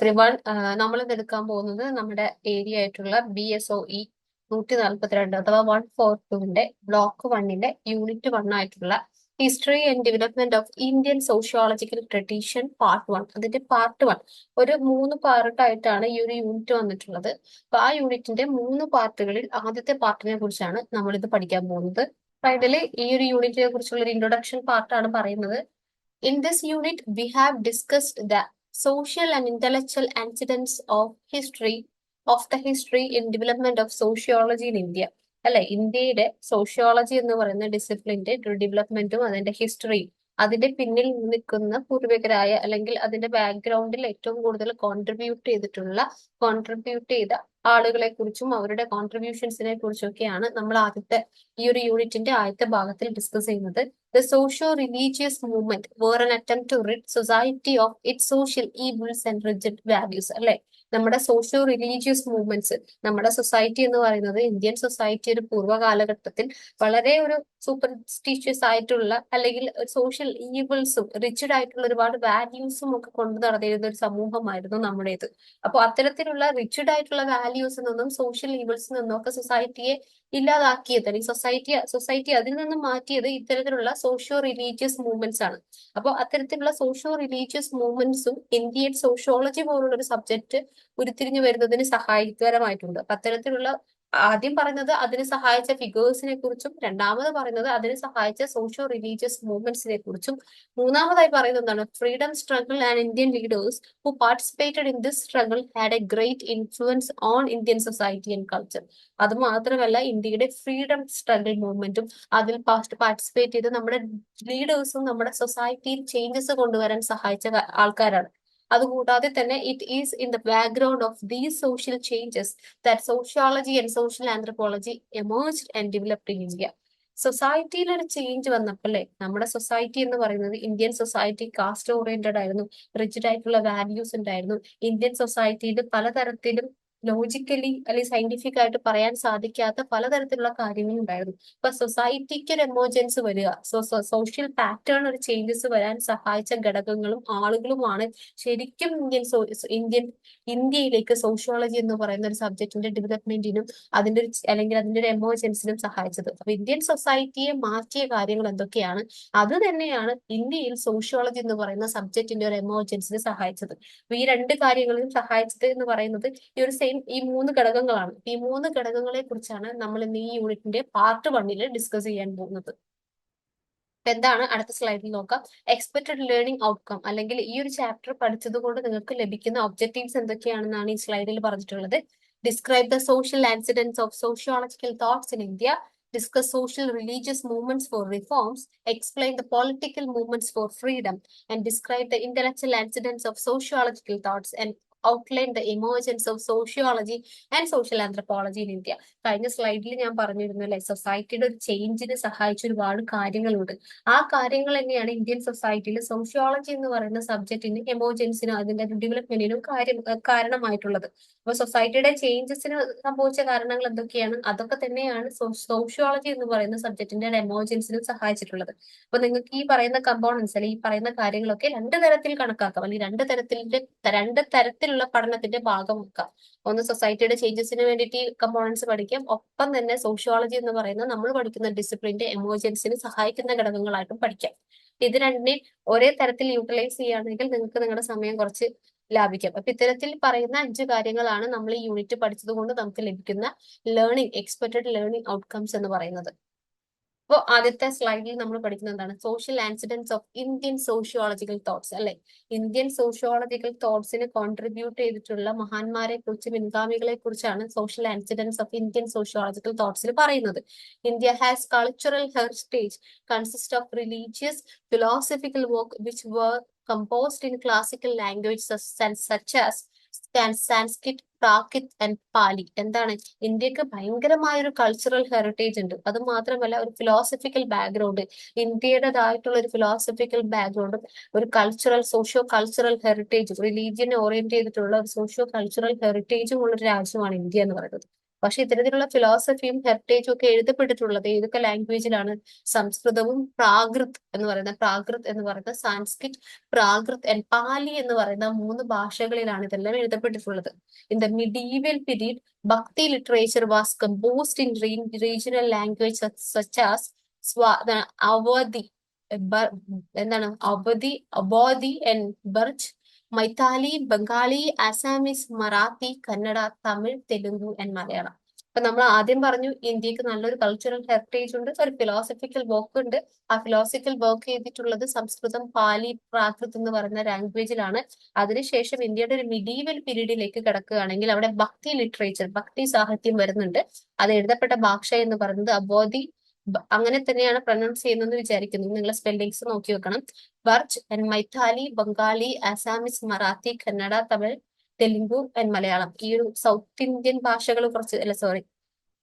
Every one നമ്മൾ എടുക്കാൻ പോകുന്നത് നമ്മുടെ ഏരിയ ആയിട്ടുള്ള ബി എസ് ഒ ഇ നൂറ്റി നാൽപ്പത്തിരണ്ട് അഥവാ വൺ ഫോർ ടുവിന്റെ ബ്ലോക്ക് വണ്ണിന്റെ യൂണിറ്റ് വൺ ആയിട്ടുള്ള history and development of Indian sociological tradition part one അതിന്റെ പാർട്ട് വൺ ഒരു മൂന്ന് പാർട്ടായിട്ടാണ് ഈ ഒരു യൂണിറ്റ് വന്നിട്ടുള്ളത്. അപ്പൊ ആ യൂണിറ്റിന്റെ മൂന്ന് പാർട്ടുകളിൽ ആദ്യത്തെ പാർട്ടിനെ കുറിച്ചാണ് നമ്മൾ ഇത് പഠിക്കാൻ പോകുന്നത്. ഫൈനലി ഈ ഒരു യൂണിറ്റിനെ കുറിച്ചുള്ള ഒരു ഇൻട്രൊഡക്ഷൻ പാർട്ടാണ് പറയുന്നത്. In this unit we have discussed the social and intellectual antecedents of history of the history in development of sociology in India. അല്ലെ ഇന്ത്യയുടെ സോഷ്യോളജി എന്ന് പറയുന്ന ഡിസിപ്ലിന്റെ ഡെവലപ്മെന്റും അതിന്റെ ഹിസ്റ്ററിയും അതിന്റെ പിന്നിൽ നിൽക്കുന്ന പൂർവികരായ അല്ലെങ്കിൽ അതിന്റെ ബാക്ക്ഗ്രൗണ്ടിൽ ഏറ്റവും കൂടുതൽ കോൺട്രിബ്യൂട്ട് ചെയ്തിട്ടുള്ള കോൺട്രിബ്യൂട്ട് ചെയ്ത ആളുകളെ കുറിച്ചും അവരുടെ കോൺട്രിബ്യൂഷൻസിനെ കുറിച്ചൊക്കെയാണ് നമ്മൾ ആദ്യത്തെ ഈ ഒരു യൂണിറ്റിന്റെ ആദ്യത്തെ ഭാഗത്തിൽ ഡിസ്കസ് ചെയ്യുന്നത്. The socio religious movement where an attempt rid society of it social evils and rigid values അല്ലെ? നമ്മുടെ സോഷ്യോ റിലീജിയസ് മൂവ്മെന്റ്സ് നമ്മുടെ സൊസൈറ്റി എന്ന് പറയുന്നത് ഇന്ത്യൻ സൊസൈറ്റി ഒരു പൂർവ കാലഘട്ടത്തിൽ വളരെ ഒരു സൂപ്പർസ്റ്റിഷ്യസ് ആയിട്ടുള്ള അല്ലെങ്കിൽ സോഷ്യൽ ഈവിൾസും റിച്ചഡ് ആയിട്ടുള്ള ഒരുപാട് വാല്യൂസും ഒക്കെ കൊണ്ടു നടന്നിരുന്ന ഒരു സമൂഹമായിരുന്നു നമ്മുടേത്. അപ്പോൾ അത്തരത്തിലുള്ള റിച്ചഡ് ആയിട്ടുള്ള വാല്യൂസിൽ നിന്നും സോഷ്യൽ ഈവിൾസിൽ നിന്നും ഒക്കെ സൊസൈറ്റിയെ ഇല്ലാതാക്കിയത് അല്ലെങ്കിൽ സൊസൈറ്റി സൊസൈറ്റി അതിൽ നിന്ന് മാറ്റിയത് ഇത്തരത്തിലുള്ള സോഷ്യോ റിലീജിയസ് മൂവ്മെന്റ്സ് ആണ്. അപ്പോൾ അത്തരത്തിലുള്ള സോഷ്യോ റിലീജിയസ് മൂവ്മെന്റ്സും ഇന്ത്യൻ സോഷ്യോളജി പോലുള്ള ഒരു സബ്ജക്ട് ഉരുത്തിരിഞ്ഞു വരുന്നതിന് സഹായകരമായിട്ടുണ്ട്. അത്തരത്തിലുള്ള ആദ്യം പറയുന്നത് അതിന് സഹായിച്ച ഫിഗേഴ്സിനെ കുറിച്ചും രണ്ടാമത് പറയുന്നത് അതിന് സഹായിച്ച സോഷ്യോ റിലീജിയസ് മൂവ്മെന്റ്സിനെ കുറിച്ചും മൂന്നാമതായി പറയുന്നത് എന്താണ്? Freedom struggle and Indian leaders who participated in this struggle had a great influence on Indian society and culture അത് മാത്രമല്ല ഇന്ത്യയുടെ ഫ്രീഡം സ്ട്രഗിൾ മൂവ്മെന്റും അതിൽ പാർട്ടിസിപ്പേറ്റ് ചെയ്ത് നമ്മുടെ ലീഡേഴ്സും നമ്മുടെ സൊസൈറ്റിയിൽ ചേഞ്ചസ് കൊണ്ടുവരാൻ സഹായിച്ച ആൾക്കാരാണ്. അതുകൂടാതെ തന്നെ it is in the background of these social changes that sociology and social anthropology emerge and developed in India സൊസൈറ്റിയിൽ ഒരു ചേഞ്ച് വന്നപ്പോഴേ നമ്മുടെ സൊസൈറ്റി എന്ന് പറയുന്നത് ഇന്ത്യൻ സൊസൈറ്റി കാസ്റ്റ് ഓറിയന്റഡ് ആയിരുന്നു. റിജിഡ് ആയിട്ടുള്ള വാല്യൂസ് ഉണ്ടായിരുന്നു. ഇന്ത്യൻ സൊസൈറ്റിയിൽ പലതരത്തിലും ലോജിക്കലി അല്ലെങ്കിൽ സയന്റിഫിക് ആയിട്ട് പറയാൻ സാധിക്കാത്ത പലതരത്തിലുള്ള കാര്യങ്ങളും ഉണ്ടായിരുന്നു. ഇപ്പൊ സൊസൈറ്റിക്ക് ഒരു എമർജൻസ് വരിക സോഷ്യൽ പാറ്റേൺ ഒരു ചേഞ്ചസ് വരാൻ സഹായിച്ച ഘടകങ്ങളും ആളുകളുമാണ് ശരിക്കും ഇന്ത്യൻ ഇന്ത്യൻ ഇന്ത്യയിലേക്ക് സോഷ്യോളജി എന്ന് പറയുന്ന ഒരു സബ്ജക്റ്റിന്റെ ഡെവലപ്മെന്റിനും അതിന്റെ ഒരു അല്ലെങ്കിൽ അതിന്റെ ഒരു എമർജൻസിനും സഹായിച്ചത്. അപ്പൊ ഇന്ത്യൻ സൊസൈറ്റിയെ മാറ്റിയ കാര്യങ്ങൾ എന്തൊക്കെയാണ്? അത് തന്നെയാണ് ഇന്ത്യയിൽ സോഷ്യോളജി എന്ന് പറയുന്ന സബ്ജക്റ്റിന്റെ ഒരു എമർജൻസിന് സഹായിച്ചത്. അപ്പൊ ഈ രണ്ട് കാര്യങ്ങളിലും സഹായിച്ചത് എന്ന് പറയുന്നത് ഈ ഒരു സെയിം ഈ മൂന്ന് ഘടകങ്ങളാണ്. ഈ മൂന്ന് ഘടകങ്ങളെ കുറിച്ചാണ് നമ്മൾ ഇന്ന് ഈ യൂണിറ്റിന്റെ പാർട്ട് വണ്ണിൽ ഡിസ്കസ് ചെയ്യാൻ പോകുന്നത്. എന്താണ്? അടുത്ത സ്ലൈഡിൽ നോക്കാം. എക്സ്പെക്ടഡ് ലേണിംഗ് ഔട്ട്കം അല്ലെങ്കിൽ ഈ ഒരു ചാപ്റ്റർ പഠിച്ചത് കൊണ്ട് നിങ്ങൾക്ക് ലഭിക്കുന്ന ഒബ്ജക്റ്റീവ്സ് എന്തൊക്കെയാണെന്നാണ് ഈ സ്ലൈഡിൽ പറഞ്ഞിട്ടുള്ളത്. Describe the social antecedents of sociological thoughts in India discuss social religious movements for reforms explain the political movements for freedom and describe the intellectual antecedents of sociological thoughts and outline the emergence of sociology and social anthropology in India കഴിഞ്ഞ സ്ലൈഡിൽ ഞാൻ പറഞ്ഞിരുന്നു അല്ലെ? സൊസൈറ്റിയുടെ ഒരു ചേഞ്ചിന് സഹായിച്ച ഒരുപാട് കാര്യങ്ങളുണ്ട്. ആ കാര്യങ്ങൾ തന്നെയാണ് ഇന്ത്യൻ സൊസൈറ്റിയിൽ സോഷ്യോളജി എന്ന് പറയുന്ന സബ്ജക്റ്റിന് എമർജൻസിനും അതിന്റെ ഡെവലപ്മെന്റിനും കാര്യം കാരണമായിട്ടുള്ളത്. അപ്പൊ സൊസൈറ്റിയുടെ ചേഞ്ചസിന് സംഭവിച്ച കാരണങ്ങൾ എന്തൊക്കെയാണ്? അതൊക്കെ തന്നെയാണ് സോഷ്യോളജി എന്ന് പറയുന്ന സബ്ജക്റ്റിന്റെ എമോജൻസിനും സഹായിച്ചിട്ടുള്ളത്. അപ്പൊ നിങ്ങൾക്ക് ഈ പറയുന്ന കമ്പോണൻസ് അല്ലെങ്കിൽ ഈ പറയുന്ന കാര്യങ്ങളൊക്കെ രണ്ട് തരത്തിൽ കണക്കാക്കാം. അല്ലെങ്കിൽ രണ്ട് തരത്തിന്റെ രണ്ട് തരത്തിലുള്ള പഠനത്തിന്റെ ഭാഗമാക്കാം. ഒന്ന് സൊസൈറ്റിയുടെ ചേഞ്ചസിന് വേണ്ടിയിട്ട് ഈ കമ്പോണൻസ് പഠിക്കാം. ഒപ്പം തന്നെ സോഷ്യോളജി എന്ന് പറയുന്ന നമ്മൾ പഠിക്കുന്ന ഡിസിപ്ലിന്റെ എമോജൻസിന് സഹായിക്കുന്ന ഘടകങ്ങളായിട്ടും പഠിക്കാം. ഇത് രണ്ടിനെയും ഒരേ തരത്തിൽ യൂട്ടിലൈസ് ചെയ്യുകയാണെങ്കിൽ നിങ്ങൾക്ക് നിങ്ങളുടെ സമയം കുറച്ച് ലാഭിക്കാം. അപ്പൊ ഇത്തരത്തിൽ പറയുന്ന അഞ്ച് കാര്യങ്ങളാണ് നമ്മൾ ഈ യൂണിറ്റ് പഠിച്ചത് കൊണ്ട് നമുക്ക് ലഭിക്കുന്ന ലേണിംഗ് എക്സ്പെക്റ്റഡ് ലേണിംഗ് ഔട്ട്കംസ് എന്ന് പറയുന്നത്. അപ്പോൾ ആദ്യത്തെ സ്ലൈഡിൽ നമ്മൾ പഠിക്കുന്നത് എന്താണ്? Social antecedents of Indian sociological thoughts അല്ലെ? ഇന്ത്യൻ സോഷ്യോളജിക്കൽ തോട്ട്സിന് കോൺട്രിബ്യൂട്ട് ചെയ്തിട്ടുള്ള മഹാന്മാരെ കുറിച്ച് പിൻഗാമികളെ കുറിച്ചാണ് social antecedents of Indian sociological തോട്ട്സിൽ പറയുന്നത്. India has cultural heritage consist of religious philosophical work which were composed in classical languages such as Sanskrit Prakrit and Pali എന്താണ്? ഇന്ത്യയ്ക്ക് ഭയങ്കരമായ ഒരു കൾച്ചറൽ ഹെറിറ്റേജ് ഉണ്ട്. അത് മാത്രമല്ല ഒരു ഫിലോസഫിക്കൽ ബാക്ക്ഗ്രൗണ്ട് ഇന്ത്യയുടേതായിട്ടുള്ള ഒരു ഫിലോസഫിക്കൽ ബാക്ക്ഗ്രൗണ്ടും ഒരു കൾച്ചറൽ സോഷ്യോ കൾച്ചറൽ ഹെറിറ്റേജും റിലീജിയനെ ഓറിയന്റ് ചെയ്തിട്ടുള്ള ഒരു സോഷ്യോ കൾച്ചറൽ ഹെറിറ്റേജും ഉള്ള ഒരു രാജ്യമാണ് ഇന്ത്യ എന്ന് പറയുന്നത്. പക്ഷെ ഇത്തരത്തിലുള്ള ഫിലോസഫിയും ഹെറിറ്റേജും ഒക്കെ എഴുതപ്പെട്ടിട്ടുള്ളത് ഏതൊക്കെ ലാംഗ്വേജിലാണ് സംസ്കൃതവും പ്രാകൃത് എന്ന് പറയുന്ന പ്രാകൃത് എന്ന് പറയുന്ന സാൻസ്ക്രിറ്റ് പ്രാകൃത് ആൻഡ് പാലി എന്ന് പറയുന്ന മൂന്ന് ഭാഷകളിലാണ് ഇതെല്ലാം എഴുതപ്പെട്ടിട്ടുള്ളത്. In the medieval period bhakti literature was composed in regional language such as Awadhi എന്താണ്? Awadhi അബോധി and Braj Maithili Bengali Assamese Marathi Kannada Tamil Telugu and Malayalam. അപ്പൊ നമ്മൾ ആദ്യം പറഞ്ഞു ഇന്ത്യയ്ക്ക് നല്ലൊരു കൾച്ചറൽ ഹെറിറ്റേജ് ഉണ്ട്. ഒരു ഫിലോസഫിക്കൽ വർക്ക് ഉണ്ട്. ആ ഫിലോസഫിക്കൽ വർക്ക് ചെയ്തിട്ടുള്ളത് സംസ്കൃതം പാലി പ്രാകൃത് എന്ന് പറയുന്ന ലാംഗ്വേജിലാണ് അതിനുശേഷം ഇന്ത്യയുടെ ഒരു മിഡീവൽ പീരീഡിലേക്ക് കിടക്കുകയാണെങ്കിൽ അവിടെ ഭക്തി ലിറ്ററേച്ചർ ഭക്തി സാഹിത്യം വരുന്നുണ്ട്. അത് എഴുതപ്പെട്ട ഭാഷ എന്ന് പറയുന്നത് അബോധി അങ്ങനെ തന്നെയാണ് പ്രൊനൗൺസ് ചെയ്യുന്നത് വിചാരിക്കുന്നു. നിങ്ങൾ സ്പെല്ലിങ്സ് നോക്കി വെക്കണം. Braj and Maithili Bengali Assamese Marathi Kannada Tamil Telugu and Malayalam. ഈ ഒരു സൗത്ത് ഇന്ത്യൻ ഭാഷകൾ കുറച്ച് അല്ല സോറി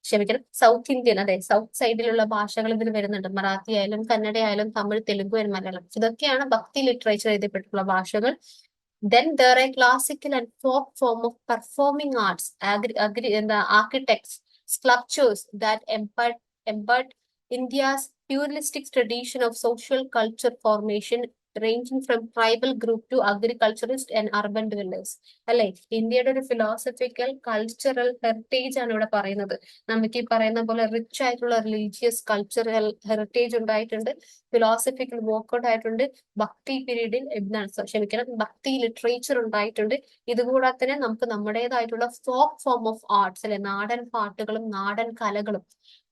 ക്ഷമിക്കണം. സൗത്ത് ഇന്ത്യൻ അതെ സൗത്ത് സൈഡിലുള്ള ഭാഷകൾ ഇതിൽ വരുന്നുണ്ട്. മറാത്തി ആയാലും കന്നഡ ആയാലും തമിഴ് തെലുങ്കു ആൻഡ് മലയാളം. ഇതൊക്കെയാണ് ഭക്തി ലിറ്ററേച്ചർ എഴുതപ്പെട്ടിട്ടുള്ള ഭാഷകൾ. Then there a classical and folk form of performing arts agri അഗ്രി എന്താ architects sculptures that empowered empowered India's pluralistic tradition of social culture formation ranging from tribal group to agriculturist and urban dwellers. അല്ലെ? ഇന്ത്യയുടെ ഒരു philosophical cultural heritage ആണ് ഇവിടെ പറയുന്നത്. നമുക്ക് ഈ പറയുന്ന പോലെ റിച്ച് ആയിട്ടുള്ള റിലീജിയസ് കൾച്ചറൽ ഹെറിറ്റേജ് ഉണ്ടായിട്ടുണ്ട്. ഫിലോസഫിക്കൽ വർക്ക്ഔട്ട് ആയിട്ടുണ്ട്. ഭക്തി പീരീഡിൽ എന്താണ് ക്ഷമിക്കണം ഭക്തി ലിറ്ററേച്ചർ ഉണ്ടായിട്ടുണ്ട്. ഇതുകൂടാതെ തന്നെ നമുക്ക് നമ്മുടേതായിട്ടുള്ള ഫോക്ക് ഫോം ഓഫ് ആർട്സ് അല്ലെ? നാടൻ പാട്ടുകളും നാടൻ കലകളും.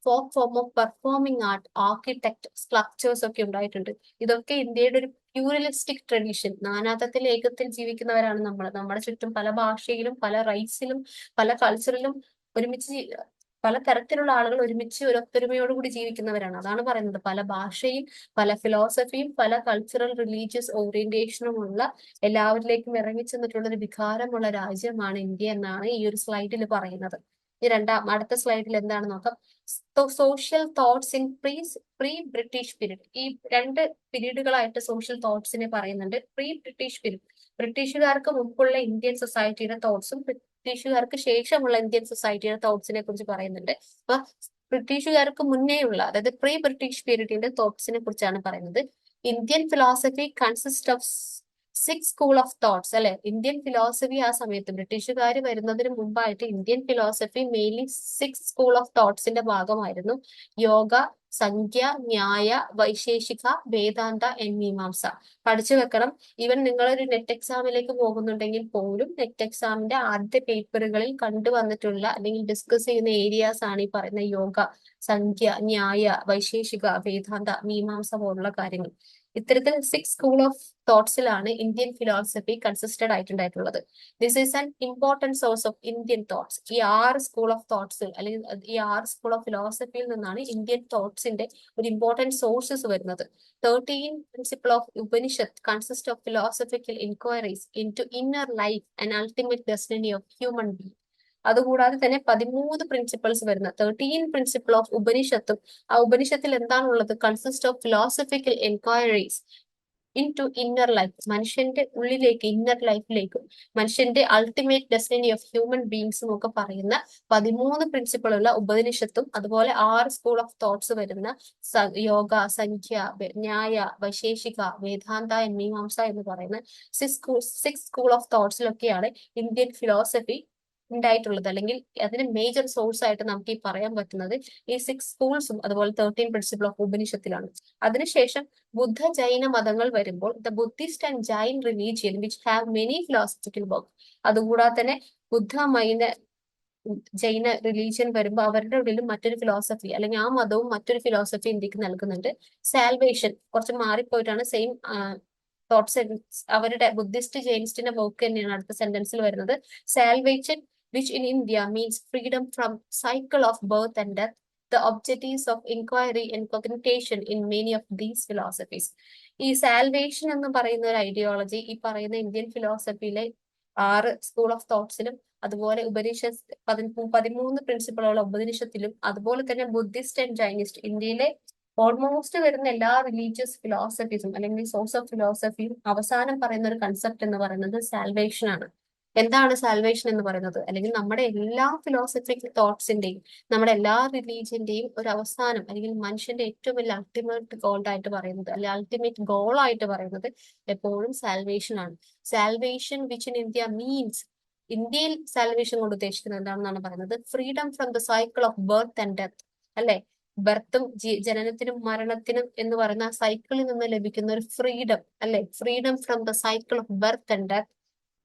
Folk form of performing art architect structures ഒക്കെ ഉണ്ടായിട്ടുണ്ട്. ഇതൊക്കെ ഇന്ത്യയുടെ ഒരു പ്യൂറലിസ്റ്റിക് ട്രഡീഷൻ നാനാത്വത്തിൽ ഏകത്തിൽ ജീവിക്കുന്നവരാണ് നമ്മൾ നമ്മുടെ ചുറ്റും പല ഭാഷയിലും പല റൈസിലും പല കൾച്ചറിലും ഒരുമിച്ച് പല തരത്തിലുള്ള ആളുകൾ ഒരുമിച്ച് ഒരു ഒത്തൊരുമയോടുകൂടി ജീവിക്കുന്നവരാണ്. അതാണ് പറയുന്നത്. പല ഭാഷയും പല ഫിലോസഫിയും പല കൾച്ചറൽ റിലീജിയസ് ഓറിയന്റേഷനും ഉള്ള എല്ലാവരിലേക്കും ഇറങ്ങിച്ചെന്നിട്ടുള്ള ഒരു വികാരമുള്ള രാജ്യമാണ് ഇന്ത്യ എന്നാണ് ഈ ഒരു സ്ലൈഡിൽ പറയുന്നത്. ഈ രണ്ടാം അടുത്ത സ്ലൈഡിൽ എന്താണ് നോക്കാം? Social thoughts in pre pre British period ഈ രണ്ട് പീരീഡുകളായിട്ട് സോഷ്യൽ തോട്ട്സിനെ പറയുന്നുണ്ട്. പ്രീ ബ്രിട്ടീഷ് പീരീഡ് ബ്രിട്ടീഷുകാർക്ക് മുമ്പുള്ള ഇന്ത്യൻ സൊസൈറ്റിയുടെ തോട്ട്സും ബ്രിട്ടീഷുകാർക്ക് ശേഷമുള്ള ഇന്ത്യൻ സൊസൈറ്റിയുടെ തോട്ട്സിനെ കുറിച്ച് പറയുന്നുണ്ട്. അപ്പൊ ബ്രിട്ടീഷുകാർക്ക് മുന്നേയുള്ള അതായത് പ്രീ ബ്രിട്ടീഷ് പീരീഡിന്റെ തോട്ട്സിനെ കുറിച്ചാണ് പറയുന്നത്. Indian philosophy consist of six school of thoughts അല്ലെ? ഇന്ത്യൻ ഫിലോസഫി ആ സമയത്ത് ബ്രിട്ടീഷുകാർ വരുന്നതിന് മുമ്പായിട്ട് Indian philosophy mainly six school of തോട്ട്സിന്റെ ഭാഗമായിരുന്നു. യോഗ സംഖ്യ ന്യായ വൈശേഷിക വേദാന്ത എന്നീമാംസ പഠിച്ചു വെക്കണം. ഈവൻ നിങ്ങളൊരു നെറ്റ് എക്സാമിലേക്ക് പോകുന്നുണ്ടെങ്കിൽ പോലും നെറ്റ് എക്സാമിന്റെ ആദ്യ പേപ്പറുകളിൽ കണ്ടുവന്നിട്ടുള്ള അല്ലെങ്കിൽ ഡിസ്കസ് ചെയ്യുന്ന ഏരിയാസ് ആണ് ഈ പറയുന്ന യോഗ സംഖ്യ ന്യായ വൈശേഷിക വേദാന്ത മീമാംസ പോലുള്ള കാര്യങ്ങൾ. ഇത്തരത്തിൽ സിക്സ് സ്കൂൾ ഓഫ് തോട്ട്സിലാണ് Indian philosophy consisted ആയിട്ടുണ്ടായിട്ടുള്ളത്. This is an important source of Indian thoughts ഈ ആറ് സ്കൂൾ ഓഫ് തോട്ട്സ് അല്ലെങ്കിൽ ഈ ആറ് സ്കൂൾ ഓഫ് ഫിലോസഫിയിൽ നിന്നാണ് ഇന്ത്യൻ തോട്ട്സിന്റെ ഒരു ഇമ്പോർട്ടന്റ് സോഴ്സസ് വരുന്നത്. Thirteen principle of Upanishad consist of philosophical inquiries into inner life and ultimate destiny of human being അതുകൂടാതെ തന്നെ പതിമൂന്ന് പ്രിൻസിപ്പിൾസ് വരുന്ന തേർട്ടീൻ പ്രിൻസിപ്പിൾ ഓഫ് ഉപനിഷത്തും ആ ഉപനിഷത്തിൽ എന്താണുള്ളത്? Consist of philosophical enquiries into inner life മനുഷ്യന്റെ ഉള്ളിലേക്ക് ഇന്നർ ലൈഫിലേക്കും മനുഷ്യന്റെ അൾട്ടിമേറ്റ് ഡെസ്റ്റിനി ഓഫ് ഹ്യൂമൻ ബീങ്സും ഒക്കെ പറയുന്ന പതിമൂന്ന് പ്രിൻസിപ്പിളുള്ള ഉപനിഷത്തും അതുപോലെ ആറ് സ്കൂൾ ഓഫ് തോട്ട്സ് വരുന്ന യോഗ സംഖ്യ ന്യായ വൈശേഷിക വേദാന്ത മീമാംസ എന്ന് പറയുന്ന സിക്സ് സിക്സ് സ്കൂൾ ഓഫ് തോട്ട്സിലൊക്കെയാണ് ഇന്ത്യൻ ഫിലോസഫി ഉണ്ടായിട്ടുള്ളത്. അല്ലെങ്കിൽ അതിന് മേജർ സോഴ്സ് ആയിട്ട് നമുക്ക് ഈ പറയാൻ പറ്റുന്നത് ഈ സിക്സ് സ്കൂൾസും അതുപോലെ തേർട്ടീൻ പ്രിൻസിപ്പിൾ ഓഫ് ഉപനിഷത്തിലാണ് അതിനുശേഷം ബുദ്ധ ജൈന മതങ്ങൾ വരുമ്പോൾ the Buddhist and Jain religion which have many philosophical work അതുകൂടാതെ തന്നെ ബുദ്ധ മൈന ജൈന റിലീജിയൻ വരുമ്പോൾ അവരുടെ ഉള്ളിലും മറ്റൊരു ഫിലോസഫി അല്ലെങ്കിൽ ആ മതവും മറ്റൊരു ഫിലോസഫി ഇന്ത്യയ്ക്ക് നൽകുന്നുണ്ട്. സാൽവേഷൻ കുറച്ച് മാറിപ്പോയിട്ടാണ് സെയിം തോട്ട്സ് അവരുടെ ബുദ്ധിസ്റ്റ് ജെയിൻസ്റ്റിന്റെ വർക്ക് തന്നെയാണ് അടുത്ത സെന്റൻസിൽ വരുന്നത്. Salvation which in India means freedom from cycle of birth and death, the objectives of inquiry and cogitation in many of these philosophies. ഈ സാൽവേഷൻ എന്ന് പറയുന്ന ഒരു ഐഡിയോളജി ഈ പറയുന്ന ഇന്ത്യൻ ഫിലോസഫിയിലെ ആറ് സ്കൂൾ ഓഫ് തോട്ട്സിലും അതുപോലെ ഉപനിഷത്ത് പതിമൂന്ന് പ്രിൻസിപ്പിളുള്ള ഉപനിഷത്തിലും അതുപോലെ തന്നെ ബുദ്ധിസ്റ്റ് ആൻഡ് ചൈനിസ്റ്റ് ഇന്ത്യയിലെ ഓൾമോസ്റ്റ് വരുന്ന എല്ലാ റിലീജിയസ് ഫിലോസഫീസും അല്ലെങ്കിൽ സോഴ്സ് ഓഫ് ഫിലോസഫിയും അവസാനം പറയുന്ന ഒരു കൺസെപ്റ്റ് എന്ന് പറയുന്നത് സാൽവേഷൻ ആണ് എന്താണ് സാൽവേഷൻ എന്ന് പറയുന്നത്? അല്ലെങ്കിൽ നമ്മുടെ എല്ലാ ഫിലോസഫിക്കൽ തോട്ട്സിന്റെയും നമ്മുടെ എല്ലാ റിലീജിയന്റെയും ഒരു അവസാനം അല്ലെങ്കിൽ മനുഷ്യന്റെ ഏറ്റവും വലിയ അൾട്ടിമേറ്റ് ഗോൾ ആയിട്ട് പറയുന്നത് അല്ലെങ്കിൽ അൾട്ടിമേറ്റ് ഗോൾ ആയിട്ട് പറയുന്നത് എപ്പോഴും സാൽവേഷൻ ആണ്. Salvation which in India means ഇന്ത്യയിൽ സാൽവേഷൻ കൊണ്ട് ഉദ്ദേശിക്കുന്നത് എന്താണെന്നാണ് പറയുന്നത്? Freedom from the cycle of birth and death അല്ലെ? ബർത്തും ജനനത്തിനും മരണത്തിനും എന്ന് പറയുന്ന സൈക്കിളിൽ നിന്ന് ലഭിക്കുന്ന ഒരു ഫ്രീഡം അല്ലെ? Freedom from the cycle of birth and death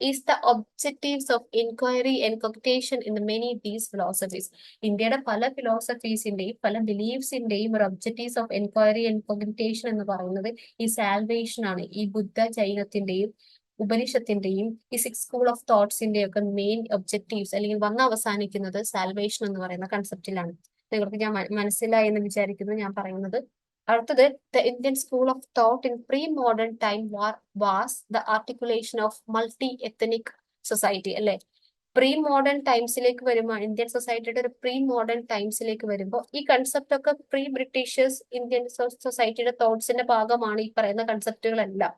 is the objectives of enquiry and cogitation in many these philosophies ഇന്ത്യയുടെ പല ഫിലോസഫീസിന്റെയും പല ബിലീഫ്സിന്റെയും ഒരു objectives of enquiry and cogitation എന്ന് പറയുന്നത് ഈ സാൽവേഷൻ ആണ്. ഈ ബുദ്ധ ജൈനത്തിന്റെയും ഉപനിഷത്തിന്റെയും ഈ സിക്സ് സ്കൂൾ ഓഫ് തോട്ട്സിന്റെയും ഒക്കെ മെയിൻ ഒബ്ജക്റ്റീവ്സ് അല്ലെങ്കിൽ വന്ന് അവസാനിക്കുന്നത് സാൽവേഷൻ എന്ന് പറയുന്ന കൺസെപ്റ്റിലാണ് നിങ്ങൾക്ക് ഞാൻ മനസ്സിലായി എന്ന് വിചാരിക്കുന്നു ഞാൻ പറയുന്നത്. അടുത്തത് the Indian school of thought in pre modern time war was the articulation of multi ethnic society അല്ലെ? പ്രീ മോഡേൺ ടൈംസിലേക്ക് വരുമ്പോൾ ഇന്ത്യൻ സൊസൈറ്റിയുടെ ഒരു പ്രീ മോഡേൺ ടൈംസിലേക്ക് വരുമ്പോൾ ഈ കൺസെപ്റ്റ് ഒക്കെ പ്രീ ബ്രിട്ടീഷേഴ്സ് ഇന്ത്യൻ സൊസൈറ്റിയുടെ തോട്ട്സിന്റെ ഭാഗമാണ് ഈ പറയുന്ന കൺസെപ്റ്റുകളെല്ലാം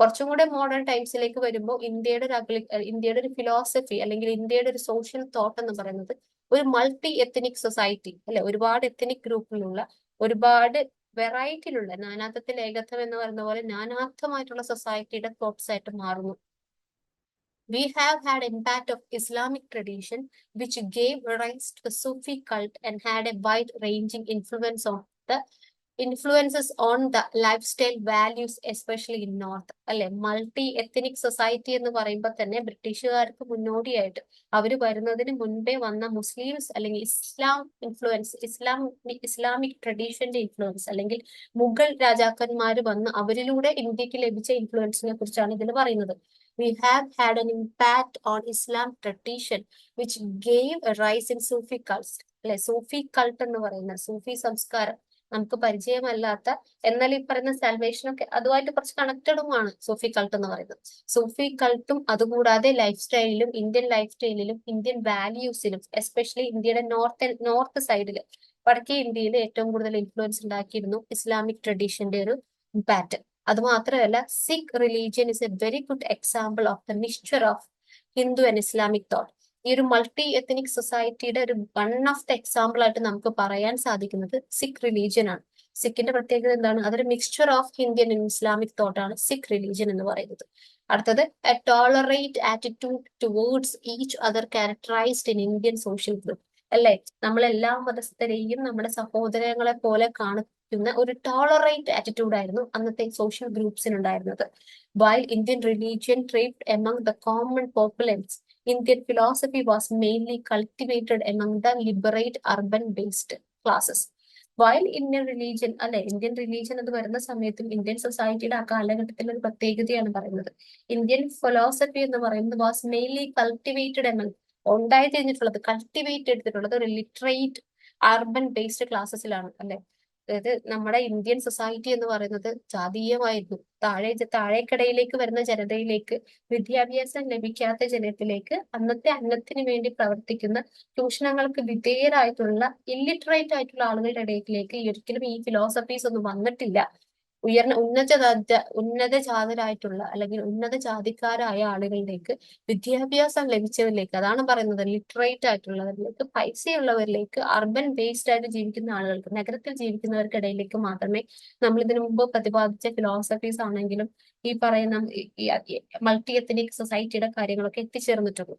കുറച്ചും കൂടെ മോഡേൺ ടൈംസിലേക്ക് വരുമ്പോൾ ഇന്ത്യയുടെ ഒരു അഗ്ലി ഇന്ത്യയുടെ ഒരു ഫിലോസഫി അല്ലെങ്കിൽ ഇന്ത്യയുടെ ഒരു സോഷ്യൽ തോട്ട് എന്ന് പറയുന്നത് ഒരു മൾട്ടി എത്തനിക് സൊസൈറ്റി അല്ലെ? ഒരുപാട് എത്തനിക് ഗ്രൂപ്പിലുള്ള ഒരുപാട് വെറൈറ്റിയിലുള്ള നാനാത്വത്തിൽ ഏകത്വം എന്ന് പറയുന്ന പോലെ നാനാത്വമായിട്ടുള്ള സൊസൈറ്റിയുടെ തോട്ട്സ് ആയിട്ട് മാറുന്നു. We have had impact of Islamic tradition which gave rise Sufi cult and had a wide ranging influence on the influences on the life style values especially in north അല്ലെ? മൾട്ടി എത്തനിക് സൊസൈറ്റി എന്ന് പറയുമ്പോൾ തന്നെ ബ്രിട്ടീഷുകാർക്ക് മുന്നോടിയായിട്ട് അവർ വരുന്നതിന് മുൻപേ വന്ന Muslims അല്ലെങ്കിൽ ഇസ്ലാം ഇൻഫ്ലുവൻസ് ഇസ്ലാം ഇസ്ലാമിക് ട്രഡീഷന്റെ ഇൻഫ്ലുവൻസ് അല്ലെങ്കിൽ മുഗൾ രാജാക്കന്മാർ വന്ന് അവരിലൂടെ ഇന്ത്യയ്ക്ക് ലഭിച്ച ഇൻഫ്ലുവൻസിനെ കുറിച്ചാണ് ഇതിൽ പറയുന്നത്. We have had an impact on Islam tradition which gave rise in Sufi cults അല്ലെ? സൂഫി കൾട്ട് എന്ന് പറയുന്ന സൂഫി സംസ്കാരം നമുക്ക് പരിചയമല്ലാത്ത എന്നാൽ ഈ പറയുന്ന സാൽവേഷൻ ഒക്കെ അതുമായിട്ട് കുറച്ച് കണക്റ്റഡുമാണ് സൂഫി കൾട്ട് എന്ന് പറയുന്നത്. സൂഫി കൾട്ടും അതുകൂടാതെ ലൈഫ് സ്റ്റൈലിലും ഇന്ത്യൻ ലൈഫ് സ്റ്റൈലിലും ഇന്ത്യൻ വാല്യൂസിലും എസ്പെഷ്യലി ഇന്ത്യയുടെ നോർത്ത് നോർത്ത് സൈഡിൽ വടക്കേ ഇന്ത്യയിൽ ഏറ്റവും കൂടുതൽ ഇൻഫ്ലുവൻസ് ഉണ്ടാക്കിയിരുന്നു ഇസ്ലാമിക് ട്രഡീഷന്റെ ഒരു പാറ്റേൺ അതുമാത്രമല്ല Sikh religion is a very good example of the mixture of Hindu and Islamic thought ഈ ഒരു മൾട്ടി എത്തനിക് സൊസൈറ്റിയുടെ ഒരു വൺ ഓഫ് ദ എക്സാമ്പിൾ ആയിട്ട് നമുക്ക് പറയാൻ സാധിക്കുന്നത് സിഖ് റിലീജിയൻ ആണ്. സിഖിന്റെ പ്രത്യേകത എന്താണ്? അതൊരു mixture of Indian and Islamic ആണ് സിഖ് റിലീജിയൻ എന്ന് പറയുന്നത്. അടുത്തത് a tolerate attitude towards each other characterized in Indian social group അല്ലെ? നമ്മൾ എല്ലാ മതസ്ഥരെയും നമ്മുടെ സഹോദരങ്ങളെ പോലെ കാണിക്കുന്ന ഒരു ടോളറേറ്റ് ആറ്റിറ്റ്യൂഡ് ആയിരുന്നു അന്നത്തെ social ഗ്രൂപ്പ്സിനുണ്ടായിരുന്നത് while Indian religion thrived among the common populace Indian philosophy was mainly cultivated among the liberate urban based classes. While Indian religion അല്ലെ ഇന്ത്യൻ റിലീജിയൻ എന്ന് വരുന്ന സമയത്തും ഇന്ത്യൻ സൊസൈറ്റിയുടെ ആ കാലഘട്ടത്തിൽ ഒരു പ്രത്യേകതയാണ് പറയുന്നത് ഇന്ത്യൻ ഫിലോസഫി എന്ന് പറയുന്നത് വാസ് മെയിൻലി കൾട്ടിവേറ്റഡ് എമംഗ് ഉണ്ടായി കഴിഞ്ഞിട്ടുള്ളത് കൾട്ടിവേറ്റ് എടുത്തിട്ടുള്ളത് ഒരു ലിറ്ററേറ്റ് അർബൻ ബേസ്ഡ് ക്ലാസ്സസിലാണ് അല്ലെ അതായത് നമ്മുടെ ഇന്ത്യൻ സൊസൈറ്റി എന്ന് പറയുന്നത് ജാതീയമായിരുന്നു. താഴെ താഴേക്കടയിലേക്ക് വരുന്ന ജനതയിലേക്ക് വിദ്യാഭ്യാസം ലഭിക്കാത്ത ജനത്തിലേക്ക് അന്നത്തെ അന്നത്തിന് വേണ്ടി പ്രവർത്തിക്കുന്ന ചൂഷണങ്ങൾക്ക് വിധേയരായിട്ടുള്ള ഇല്ലിറ്ററേറ്റ് ആയിട്ടുള്ള ആളുകളുടെ ഇടയിലേക്ക് ഒരിക്കലും ഈ ഫിലോസഫീസ് ഒന്നും വന്നിട്ടില്ല. ഉയർന്ന ഉന്നത ഉന്നത ജാതരായിട്ടുള്ള അല്ലെങ്കിൽ ഉന്നത ജാതിക്കാരായ ആളുകളിലേക്ക് വിദ്യാഭ്യാസം ലഭിച്ചവരിലേക്ക് അതാണ് പറയുന്നത് ലിറ്ററേറ്റ് ആയിട്ടുള്ളവരിലേക്ക് പൈസയുള്ളവരിലേക്ക് അർബൻ ബേസ്ഡ് ആയിട്ട് ജീവിക്കുന്ന ആളുകൾക്ക് നഗരത്തിൽ ജീവിക്കുന്നവർക്കിടയിലേക്ക് മാത്രമേ നമ്മൾ ഇതിനു മുമ്പ് പ്രതിപാദിച്ച ഫിലോസഫീസ് ആണെങ്കിലും ഈ പറയുന്ന മൾട്ടി എത്തനിക് സൊസൈറ്റിയുടെ കാര്യങ്ങളൊക്കെ എത്തിച്ചേർന്നിട്ടുള്ളൂ.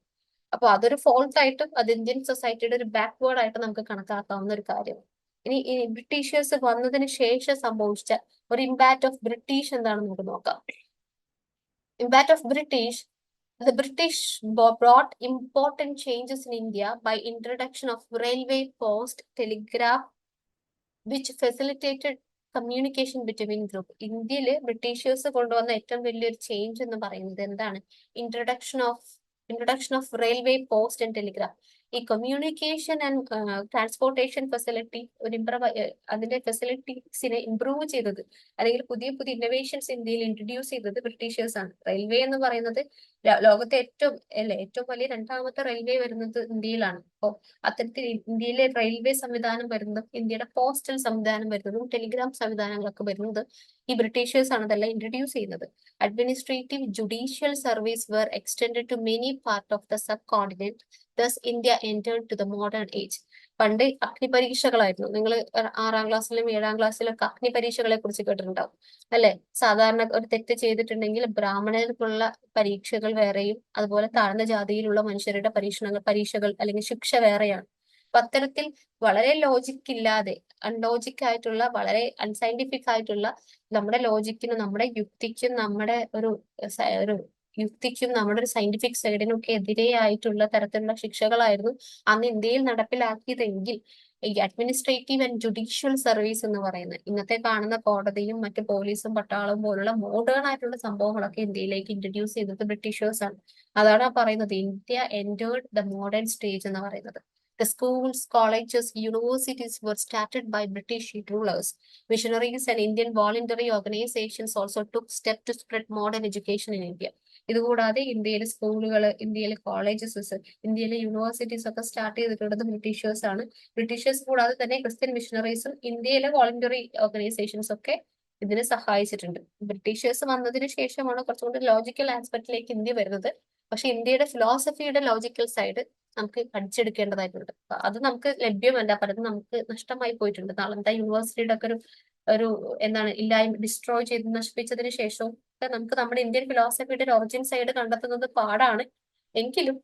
അപ്പൊ അതൊരു ഫോൾട്ട് ആയിട്ടും അത് ഇന്ത്യൻ സൊസൈറ്റിയുടെ ഒരു ബാക്ക്വേർഡ് ആയിട്ട് നമുക്ക് കണക്കാക്കാവുന്ന ഒരു കാര്യമാണ്. ഇനി ബ്രിട്ടീഷേഴ്സ് വന്നതിന് ശേഷം സംഭവിച്ച ഒരു ഇമ്പാക്ട് ഓഫ് ബ്രിട്ടീഷ് എന്താണെന്ന് നമുക്ക് നോക്കാം. Impact of British the British brought important changes in India by introduction of railway post telegraph which facilitated communication between group ഇന്ത്യയിൽ ബ്രിട്ടീഷേഴ്സ് കൊണ്ടുവന്ന ഏറ്റവും വലിയൊരു ചേഞ്ച് എന്ന് പറയുന്നത് എന്താണ്? Introduction of introduction of railway post and telegraph ഈ കമ്മ്യൂണിക്കേഷൻ ആൻഡ് ട്രാൻസ്പോർട്ടേഷൻ ഫെസിലിറ്റി ഒരു ഇംപ്രവ അതിന്റെ ഫെസിലിറ്റീസിനെ ഇംപ്രൂവ് ചെയ്തത് അല്ലെങ്കിൽ പുതിയ പുതിയ ഇന്നോവേഷൻസ് ഇന്ത്യയിൽ ഇൻട്രൊഡ്യൂസ് ചെയ്തത് ബ്രിട്ടീഷേഴ്സ് ആണ് റെയിൽവേ എന്ന് പറയുന്നത് ലോകത്തെ ഏറ്റവും അല്ലെ ഏറ്റവും വലിയ രണ്ടാമത്തെ റെയിൽവേ വരുന്നത് ഇന്ത്യയിലാണ്. അപ്പോൾ അത്തരത്തിൽ ഇന്ത്യയിലെ റെയിൽവേ സംവിധാനം വരുന്നതും ഇന്ത്യയുടെ പോസ്റ്റൽ സംവിധാനം വരുന്നതും ടെലിഗ്രാം സംവിധാനങ്ങളൊക്കെ വരുന്നത് ഈ ബ്രിട്ടീഷേഴ്സ് ആണ് ഇതെല്ലാം ഇൻട്രൊഡ്യൂസ് ചെയ്യുന്നത്. Administrative judicial service were extend to many part of the subcontinent thus India entered to the modern age പണ്ട് അഗ്നി പരീക്ഷകളായിരുന്നു. നിങ്ങൾ ആറാം ക്ലാസ്സിലും ഏഴാം ക്ലാസ്സിലും ഒക്കെ അഗ്നി പരീക്ഷകളെ കുറിച്ച് കേട്ടിട്ടുണ്ടാവും. അല്ലെ? സാധാരണ ഒരു തെറ്റ് ചെയ്തിട്ടുണ്ടെങ്കിൽ ബ്രാഹ്മണർക്കുള്ള പരീക്ഷകൾ വേറെയും അതുപോലെ താഴ്ന്ന ജാതിയിലുള്ള മനുഷ്യരുടെ പരീക്ഷണങ്ങൾ പരീക്ഷകൾ അല്ലെങ്കിൽ ശിക്ഷ വേറെയാണ്. അപ്പൊ അത്തരത്തിൽ വളരെ ലോജിക് ഇല്ലാതെ അൺലോജിക് ആയിട്ടുള്ള വളരെ അൺസൈന്റിഫിക് ആയിട്ടുള്ള നമ്മുടെ ലോജിക്കിനും നമ്മുടെ യുക്തിക്കും നമ്മുടെ ഒരു ഒരു യുക്തിക്കും നമ്മുടെ ഒരു സയന്റിഫിക് സൈഡിനും ഒക്കെ എതിരെയായിട്ടുള്ള തരത്തിലുള്ള ശിക്ഷകളായിരുന്നു അന്ന് ഇന്ത്യയിൽ നടപ്പിലാക്കിയതെങ്കിൽ ഈ അഡ്മിനിസ്ട്രേറ്റീവ് ആൻഡ് ജുഡീഷ്യൽ സർവീസ് എന്ന് പറയുന്നത്. ഇന്നത്തെ കാണുന്ന കോടതിയും മറ്റ് പോലീസും പട്ടാളവും പോലുള്ള മോഡേൺ ആയിട്ടുള്ള സംഭവങ്ങളൊക്കെ ഇന്ത്യയിലേക്ക് ഇൻട്രൊഡ്യൂസ് ചെയ്തത് ബ്രിട്ടീഷേഴ്സ് ആണ് അതാണ് പറയുന്നത്. India entered the modern stage എന്ന് പറയുന്നത്. The schools, colleges, universities were started by British rulers. Missionaries and Indian voluntary organizations also took steps to spread modern education in India. ഇതുകൂടാതെ ഇന്ത്യയിലെ സ്കൂളുകൾ ഇന്ത്യയിലെ കോളേജസ് ഇന്ത്യയിലെ യൂണിവേഴ്സിറ്റീസ് ഒക്കെ സ്റ്റാർട്ട് ചെയ്തിട്ടുള്ളത് Britishers ആണ് ബ്രിട്ടീഷേഴ്സ് കൂടാതെ തന്നെ ക്രിസ്ത്യൻ മിഷണറീസും ഇന്ത്യയിലെ വോളണ്ടറി ഓർഗനൈസേഷൻസ് ഒക്കെ ഇതിനെ സഹായിച്ചിട്ടുണ്ട് ബ്രിട്ടീഷേഴ്സ് വന്നതിന് ശേഷമാണ് കുറച്ചുകൂടി ലോജിക്കൽ ആസ്പെക്റ്റിലേക്ക് ഇന്ത്യ വരുന്നത് പക്ഷെ ഇന്ത്യയുടെ ഫിലോസഫിയുടെ ലോജിക്കൽ സൈഡ് നമുക്ക് പഠിച്ചെടുക്കേണ്ടതായിട്ടുണ്ട്. അത് നമുക്ക് ലഭ്യമല്ല. പലതും നമുക്ക് നഷ്ടമായി പോയിട്ടുണ്ട്. നാളത്തെ യൂണിവേഴ്സിറ്റിയുടെ ഒക്കെ ഒരു ഒരു എന്താണ് ഇല്ലായ്മ ഡിസ്ട്രോയ് ചെയ്ത് നശിപ്പിച്ചതിന് ശേഷവും ഒക്കെ നമുക്ക് നമ്മുടെ ഇന്ത്യൻ ഫിലോസഫിയുടെ ഒരു ഒറിജിൻ സൈഡ് കണ്ടെത്തുന്നത് പാടാണ്. എങ്കിലും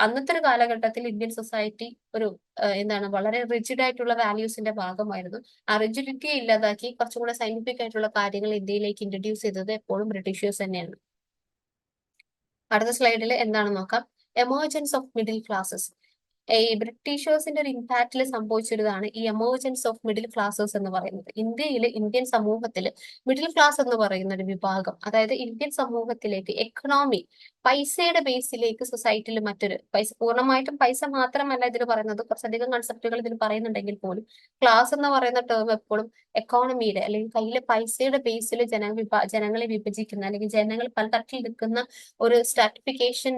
അന്നത്തെ ഒരു കാലഘട്ടത്തിൽ ഇന്ത്യൻ സൊസൈറ്റി ഒരു എന്താണ് വളരെ റിജിഡ് ആയിട്ടുള്ള വാല്യൂസിന്റെ ഭാഗമായിരുന്നു. ആ റിജിഡിറ്റിയെ ഇല്ലാതാക്കി കുറച്ചും കൂടെ സയന്റിഫിക് ആയിട്ടുള്ള കാര്യങ്ങൾ ഇന്ത്യയിലേക്ക് ഇൻട്രൊഡ്യൂസ് ചെയ്തത് എപ്പോഴും ബ്രിട്ടീഷേഴ്സ് തന്നെയാണ്. അടുത്ത സ്ലൈഡിൽ എന്താണ് നോക്കാം? എമർജൻസ് ഓഫ് മിഡിൽ ക്ലാസ്സസ് ഈ ബ്രിട്ടീഷേഴ്സിന്റെ ഒരു ഇമ്പാക്റ്റിൽ സംഭവിച്ചൊരിതാണ് ഈ എമർജൻസ് ഓഫ് മിഡിൽ ക്ലാസ്സസ് എന്ന് പറയുന്നത്. ഇന്ത്യയിൽ ഇന്ത്യൻ സമൂഹത്തിൽ മിഡിൽ ക്ലാസ് എന്ന് പറയുന്ന ഒരു വിഭാഗം അതായത് ഇന്ത്യൻ സമൂഹത്തിലേക്ക് എക്കണോമി പൈസയുടെ ബേസിലേക്ക് സൊസൈറ്റിയിൽ മറ്റൊരു പൈസ പൂർണമായിട്ടും പൈസ മാത്രമല്ല ഇതിൽ പറയുന്നത്. കുറച്ചധികം കൺസെപ്റ്റുകൾ ഇതിൽ പറയുന്നുണ്ടെങ്കിൽ പോലും ക്ലാസ് എന്ന് പറയുന്ന ടേം എപ്പോഴും എക്കോണമിയുടെ അല്ലെങ്കിൽ കയ്യിലെ പൈസയുടെ ബേസിൽ ജന ജനങ്ങളെ വിഭജിക്കുന്ന അല്ലെങ്കിൽ ജനങ്ങൾ പലതട്ടിൽ നിൽക്കുന്ന ഒരു സ്ട്രാറ്റിഫിക്കേഷൻ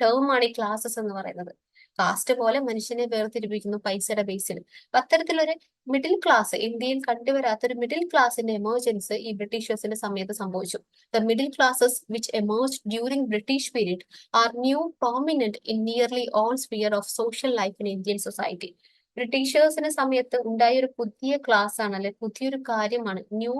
ടേമാണ് ഈ ക്ലാസസ് എന്ന് പറയുന്നത്. കാസ്റ്റ് പോലെ മനുഷ്യനെ വേർതിരിപ്പിക്കുന്നു പൈസയുടെ ബേസിൽ അപ്പൊ അത്തരത്തിലൊരു മിഡിൽ ക്ലാസ് ഇന്ത്യയിൽ കണ്ടുവരാത്ത ഒരു മിഡിൽ ക്ലാസിന്റെ എമർജൻസ് ഈ ബ്രിട്ടീഷേഴ്സിന്റെ സമയത്ത് സംഭവിച്ചു. The middle classes which emerge during British period are new prominent in nearly all sphere of social life in Indian society ബ്രിട്ടീഷേഴ്സിന്റെ സമയത്ത് ഉണ്ടായ ഒരു പുതിയ ക്ലാസ് ആണ് അല്ലെ പുതിയൊരു കാര്യമാണ് new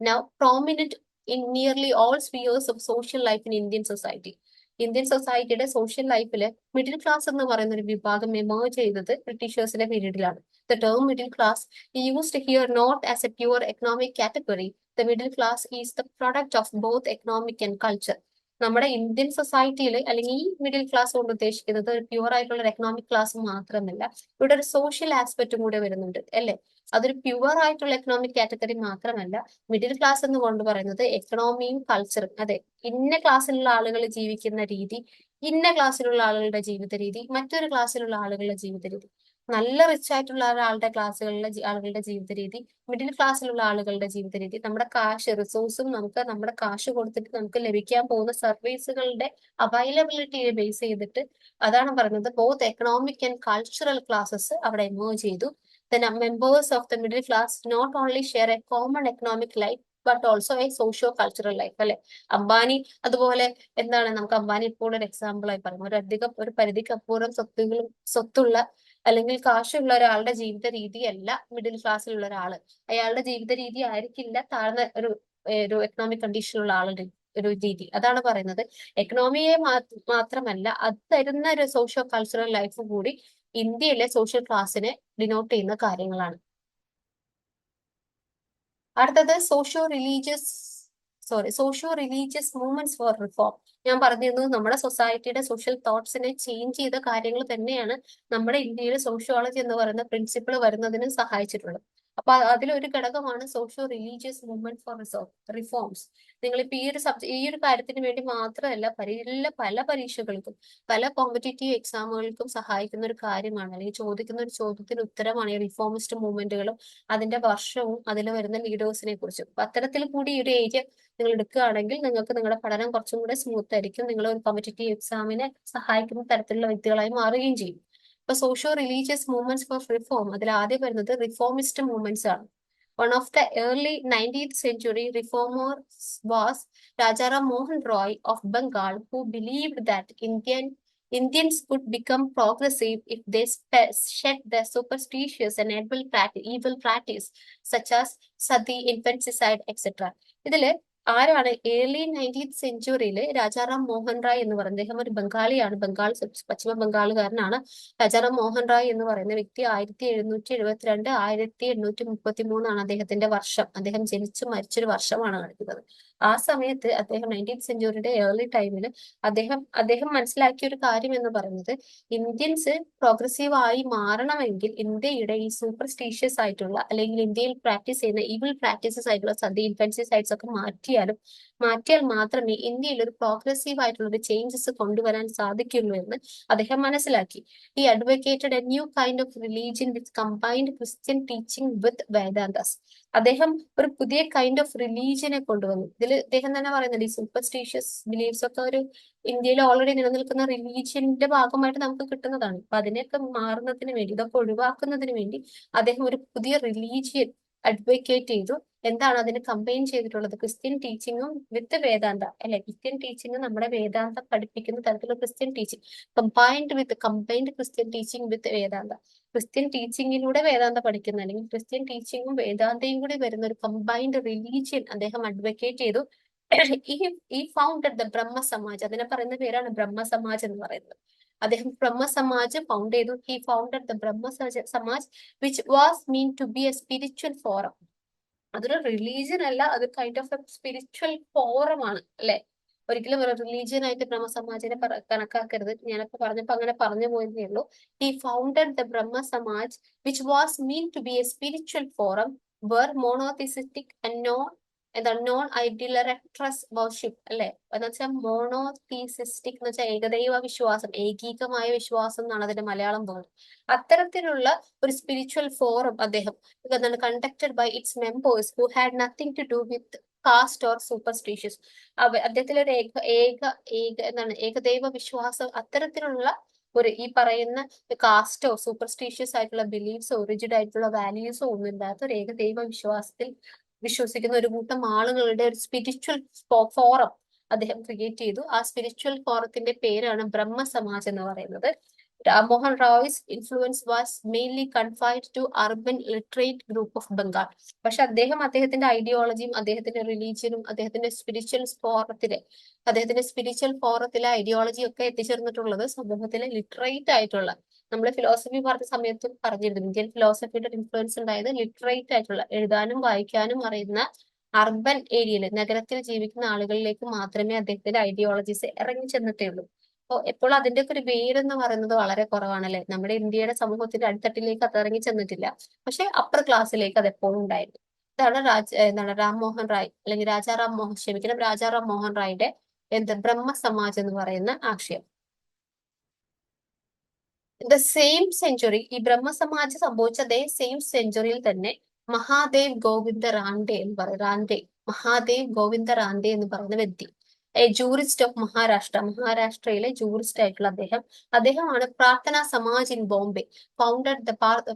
now prominent in nearly all spheres of social life in Indian society Indian സൊസൈറ്റിയുടെ social ലൈഫിൽ മിഡിൽ ക്ലാസ് എന്ന് പറയുന്ന ഒരു വിഭാഗം എമേർജ് ചെയ്തത് ബ്രിട്ടീഷേഴ്സിന്റെ പീരീഡിലാണ്. The term middle class used here not as a pure economic category the middle class is the product of both economic and culture നമ്മുടെ Indian സൊസൈറ്റിയിൽ അല്ലെങ്കിൽ ഈ മിഡിൽ ക്ലാസ് കൊണ്ട് ഉദ്ദേശിക്കുന്നത് ഒരു പ്യുവർ ആയിട്ടുള്ള ഒരു എക്കണോമിക് ക്ലാസ് മാത്രമല്ല. ഇവിടെ ഒരു സോഷ്യൽ ആസ്പെക്റ്റും കൂടെ വരുന്നുണ്ട് അല്ലെ? അതൊരു പ്യുവർ ആയിട്ടുള്ള എക്കണോമിക് കാറ്റഗറി മാത്രമല്ല. മിഡിൽ ക്ലാസ് എന്ന് കൊണ്ട് പറയുന്നത് എക്കണോമിയും കൾച്ചറും അതെ ഇന്ന ക്ലാസ്സിലുള്ള ആളുകൾ ജീവിക്കുന്ന രീതി ഇന്ന ക്ലാസ്സിലുള്ള ആളുകളുടെ ജീവിത രീതി മറ്റൊരു ക്ലാസ്സിലുള്ള ആളുകളുടെ ജീവിത രീതി. നല്ല റിച്ച് ആയിട്ടുള്ള ഒരാളുടെ ക്ലാസ്സുകളിലെ ആളുകളുടെ ജീവിത രീതി മിഡിൽ ക്ലാസ്സിലുള്ള ആളുകളുടെ ജീവിത രീതി നമ്മുടെ കാശ് റിസോഴ്സും നമുക്ക് നമ്മുടെ കാശ് കൊടുത്തിട്ട് നമുക്ക് ലഭിക്കാൻ പോകുന്ന സർവീസുകളുടെ അവൈലബിലിറ്റിയെ ബേസ് ചെയ്തിട്ട് അതാണ് പറയുന്നത്. Both economic and cultural classes അവിടെ എമേർജ് ചെയ്തു. The members of the middle class not only share a common economic life but also a socio cultural life അല്ലെ? അംബാനി അതുപോലെ എന്താണ്? നമുക്ക് അംബാനി ഇപ്പോൾ ഒരു എക്സാമ്പിൾ ആയി പറയുന്നത് ഒരു അധികം ഒരു പരിധിക്ക് അപ്പുറം സ്വത്തുകളും സ്വത്തുള്ള അല്ലെങ്കിൽ കാശുള്ള ഒരാളുടെ ജീവിത രീതിയല്ല മിഡിൽ ക്ലാസ്സിലുള്ള ഒരാൾ. അയാളുടെ ജീവിത രീതി ആയിരിക്കില്ല താഴ്ന്ന ഒരു ഒരു എക്കണോമിക് കണ്ടീഷനുള്ള ആളുടെ ഒരു രീതി. അതാണ് പറയുന്നത്. എക്കണോമിയെ മാത്രമല്ല അത് തരുന്ന ഒരു സോഷ്യോ കൾച്ചറൽ ലൈഫ് കൂടി ഇന്ത്യയിലെ സോഷ്യൽ ക്ലാസ്സിനെ ഡിനോട്ട് ചെയ്യുന്ന കാര്യങ്ങളാണ്. അടുത്തത് socio religious sorry socio religious movements for reform ഞാൻ പറഞ്ഞിരുന്നു നമ്മുടെ സൊസൈറ്റിയുടെ സോഷ്യൽ തോട്ട്സിനെ ചേഞ്ച് ചെയ്ത കാര്യങ്ങൾ തന്നെയാണ് നമ്മുടെ ഇന്ത്യയിലെ സോഷ്യോളജി എന്ന് പറയുന്ന പ്രിൻസിപ്പിൾ വരുന്നതിനും സഹായിച്ചിട്ടുള്ളത്. അപ്പൊ അതിലൊരു ഘടകമാണ് socio religious movement for reforms നിങ്ങൾ ഇപ്പൊ ഈ ഒരു സബ്ജ ഈ ഒരു കാര്യത്തിന് വേണ്ടി മാത്രമല്ല എല്ലാ പല പരീക്ഷകൾക്കും പല കോമ്പറ്റേറ്റീവ് എക്സാമുകൾക്കും സഹായിക്കുന്ന ഒരു കാര്യമാണ്. അല്ലെങ്കിൽ ചോദിക്കുന്ന ഒരു ചോദ്യത്തിന് ഉത്തരമാണ് ഈ റിഫോമിസ്റ്റ് മൂവ്മെന്റുകളും അതിന്റെ വർഷവും അതിൽ വരുന്ന ലീഡേഴ്സിനെ കുറിച്ചും. അപ്പൊ അത്തരത്തിൽ കൂടി ഈ ഒരു ഏരിയ നിങ്ങൾ എടുക്കുകയാണെങ്കിൽ നിങ്ങൾക്ക് നിങ്ങളുടെ പഠനം കുറച്ചും കൂടെ സ്മൂത്ത് ആയിരിക്കും. നിങ്ങൾ ഒരു കോമ്പറ്റേറ്റീവ് എക്സാമിനെ സഹായിക്കുന്ന തരത്തിലുള്ള വ്യക്തികളായി മാറുകയും ചെയ്യും. ഇപ്പൊ socio religious movements for reform അതിൽ ആദ്യം വരുന്നത് റിഫോമിസ്റ്റ് മൂവ്മെന്റ്സ് ആണ് one of the early nineteenth century reformer was Rajaram Mohan Roy of Bengal who believed that Indian Indians could become progressive if they shed their superstitious and evil, practice, evil practice such as sati, infanticide, etc. ഇതിൽ ആരാണ് early nineteenth സെഞ്ചുറിയിൽ രാജാറാം മോഹൻ റായ് എന്ന് പറയുന്നത് അദ്ദേഹം ഒരു ബംഗാളിയാണ്. ബംഗാൾ പശ്ചിമ ബംഗാളുകാരനാണ്. രാജാറാം മോഹൻ റായ് എന്ന് പറയുന്ന വ്യക്തി ആയിരത്തി എഴുന്നൂറ്റി എഴുപത്തിരണ്ട് ആയിരത്തി എണ്ണൂറ്റി മുപ്പത്തി മൂന്നാണ് അദ്ദേഹത്തിന്റെ വർഷം. അദ്ദേഹം ജനിച്ചു മരിച്ചൊരു വർഷമാണ് കാണിക്കുന്നത് ആ സമയത്ത് അദ്ദേഹം നയന്റീൻ സെഞ്ചുറിയുടെ ഏർലി ടൈമിൽ അദ്ദേഹം അദ്ദേഹം മനസ്സിലാക്കിയ ഒരു കാര്യം എന്ന് പറയുന്നത് ഇന്ത്യൻസ് പ്രോഗ്രസീവ് ആയി മാറണമെങ്കിൽ ഇന്ത്യയുടെ ഈ സൂപ്പർസ്റ്റീഷ്യസ് ആയിട്ടുള്ള അല്ലെങ്കിൽ ഇന്ത്യയിൽ പ്രാക്ടീസ് ചെയ്യുന്ന ഈവിൽ പ്രാക്ടീസസ് ആയിട്ടുള്ള സതി ഇൻഫൻസിസൈഡ്സ് ഒക്കെ മാറ്റിയാലും മാറ്റിയാൽ മാത്രമേ ഇന്ത്യയിൽ ഒരു പ്രോഗ്രസീവ് ആയിട്ടുള്ള ഒരു ചേഞ്ചസ് കൊണ്ടുവരാൻ സാധിക്കുള്ളൂ എന്ന് അദ്ദേഹം മനസ്സിലാക്കി. ഈ advocated a new kind of religion with combined Christian teaching with Vedantas അദ്ദേഹം ഒരു പുതിയ കൈൻഡ് ഓഫ് റിലീജിയനെ കൊണ്ടുവന്നു. ഇതിൽ അദ്ദേഹം തന്നെ പറയുന്നുണ്ട് ഈ സൂപ്പർസ്റ്റീഷ്യസ് ബിലീഫ്സ് ഒക്കെ ഒരു ഇന്ത്യയിൽ ഓൾറെഡി നിലനിൽക്കുന്ന റിലീജിയന്റെ ഭാഗമായിട്ട് നമുക്ക് കിട്ടുന്നതാണ്. അപ്പൊ അതിനെയൊക്കെ മാറുന്നതിന് വേണ്ടി ഇതൊക്കെ ഒഴിവാക്കുന്നതിന് വേണ്ടി അദ്ദേഹം ഒരു പുതിയ റിലീജിയൻ അഡ്വക്കേറ്റ് ചെയ്തു. എന്താണ് അതിന് കമ്പൈൻ ചെയ്തിട്ടുള്ളത്? ക്രിസ്ത്യൻ ടീച്ചിങ്ങും വിത്ത് വേദാന്ത അല്ലെ? ക്രിസ്ത്യൻ ടീച്ചിങ് നമ്മുടെ വേദാന്ത പഠിപ്പിക്കുന്ന തരത്തിലുള്ള Christian teaching combined with combined Christian teaching with Vedanta. Christian ടീച്ചിങ്ങിലൂടെ Vedanta പഠിക്കുന്ന അല്ലെങ്കിൽ ക്രിസ്ത്യൻ ടീച്ചിങ്ങും വേദാന്തയും കൂടി വരുന്ന ഒരു കമ്പൈൻഡ് റിലീജിയൻ അദ്ദേഹം അഡ്വക്കേറ്റ് ചെയ്തു. ഈ ഈ ഫൗണ്ടഡ് ദ ബ്രഹ്മ സമാജ് അതിനെ പറയുന്ന പേരാണ് ബ്രഹ്മ സമാജ് എന്ന് പറയുന്നത്. അദ്ദേഹം ബ്രഹ്മ സമാജം ഫൗണ്ട് ചെയ്തു. He founded the Brahma Samaj which was meant to be a spiritual forum അതൊരു റിലീജിയൻ അല്ല അത് kind of a spiritual forum ആണ് അല്ലെ? ഒരിക്കലും ഒരു റിലീജിയൻ ആയിട്ട് ബ്രഹ്മ സമാജിനെ കണക്കാക്കരുത്. ഞാനപ്പോ പറഞ്ഞപ്പോ അങ്ങനെ പറഞ്ഞു പോയതേ ഉള്ളൂ. He founded the Brahma Samaj which was meant to be a spiritual forum where monotheistic and non എന്താ നോൺ ഐഡിയലറക്ട്രസ് വർഷിപ്പ് അല്ലെ? എന്ന് വെച്ചാൽ മോണോതീസിസ്റ്റിക് എന്ന് വെച്ചാൽ ഏകദൈവ വിശ്വാസം ഏകീകമായ വിശ്വാസം എന്നാണ് അതിന്റെ മലയാളം പോകുന്നത് അത്തരത്തിലുള്ള ഒരു സ്പിരിച്വൽ ഫോറം അദ്ദേഹം എന്താണ് conducted by its members who had nothing to do with caste or superstitious അദ്ദേഹത്തിലെ ഒരു ഏക ഏക ഏക എന്താണ് ഏകദൈവ വിശ്വാസം അത്തരത്തിലുള്ള ഒരു ഈ പറയുന്ന കാസ്റ്റോ സൂപ്പർസ്റ്റീഷ്യസ് ആയിട്ടുള്ള ബിലീഫ്സോ റിജിഡ് ആയിട്ടുള്ള വാല്യൂസോ ഒന്നും ഇല്ലാത്ത ഒരു ഏകദൈവ വിശ്വാസത്തിൽ വിശ്വസിക്കുന്ന ഒരു കൂട്ടം ആളുകളുടെ ഒരു സ്പിരിച്വൽ ഫോറം അദ്ദേഹം ക്രിയേറ്റ് ചെയ്തു. ആ സ്പിരിച്വൽ ഫോറത്തിന്റെ പേരാണ് ബ്രഹ്മ സമാജ് എന്ന് പറയുന്നത്. Rammohan Roy's influence was mainly confined to urban literate group of Bengal പക്ഷെ അദ്ദേഹം അദ്ദേഹത്തിന്റെ ഐഡിയോളജിയും അദ്ദേഹത്തിന്റെ റിലീജിയനും അദ്ദേഹത്തിന്റെ സ്പിരിച്വൽ ഫോറത്തിലെ അദ്ദേഹത്തിന്റെ സ്പിരിച്വൽ ഫോറത്തിലെ ഐഡിയോളജി ഒക്കെ എത്തിച്ചേർന്നിട്ടുള്ളത് സമൂഹത്തിലെ ലിറ്ററേറ്റ് ആയിട്ടുള്ള നമ്മൾ ഫിലോസഫി പറഞ്ഞ സമയത്തും പറഞ്ഞിരുന്നു. ഇന്ത്യൻ ഫിലോസഫിയുടെ ഇൻഫ്ലുവൻസ് ഉണ്ടായത് ലിറ്ററേറ്റ് ആയിട്ടുള്ള എഴുതാനും വായിക്കാനും അറിയുന്ന അർബൻ ഏരിയയിൽ നഗരത്തിൽ ജീവിക്കുന്ന ആളുകളിലേക്ക് മാത്രമേ അദ്ദേഹത്തിന്റെ ഐഡിയോളജീസ് ഇറങ്ങി ചെന്നിട്ടേ ഉള്ളൂ അപ്പോൾ എപ്പോൾ അതിന്റെ ഒരു വേര് എന്ന് പറയുന്നത് വളരെ കുറവാണല്ലേ? നമ്മുടെ ഇന്ത്യയുടെ സമൂഹത്തിന്റെ അടിത്തട്ടിലേക്ക് അത് ഇറങ്ങി ചെന്നിട്ടില്ല. പക്ഷെ അപ്പർ ക്ലാസ്സിലേക്ക് അത് എപ്പോഴും ഉണ്ടായിരുന്നു. ഇതാണ് രാജ എന്താണ് രാംമോഹൻ റായ് അല്ലെങ്കിൽ രാജാറാം മോഹൻ ക്ഷമിക്കണം രാജാറാം മോഹൻ റായിയുടെ എന്ത് ബ്രഹ്മ സമാജ് എന്ന് പറയുന്ന ആശയം. ദ സെയിം സെഞ്ചുറി ഈ ബ്രഹ്മ സമാജ് സംഭവിച്ച അതേ സെയിം സെഞ്ചുറിയിൽ തന്നെ മഹാദേവ് ഗോവിന്ദ റാൻഡെ എന്ന് പറയും. റാൻഡെ മഹാദേവ് ഗോവിന്ദ റാൻഡെ എന്ന് പറയുന്ന വ്യക്തി. എ ജൂറിസ്റ്റ് ഓഫ് മഹാരാഷ്ട്ര മഹാരാഷ്ട്രയിലെ ജൂറിസ്റ്റ് ആയിട്ടുള്ള അദ്ദേഹം. അദ്ദേഹമാണ് Prarthana Samaj in Bombay. Founded the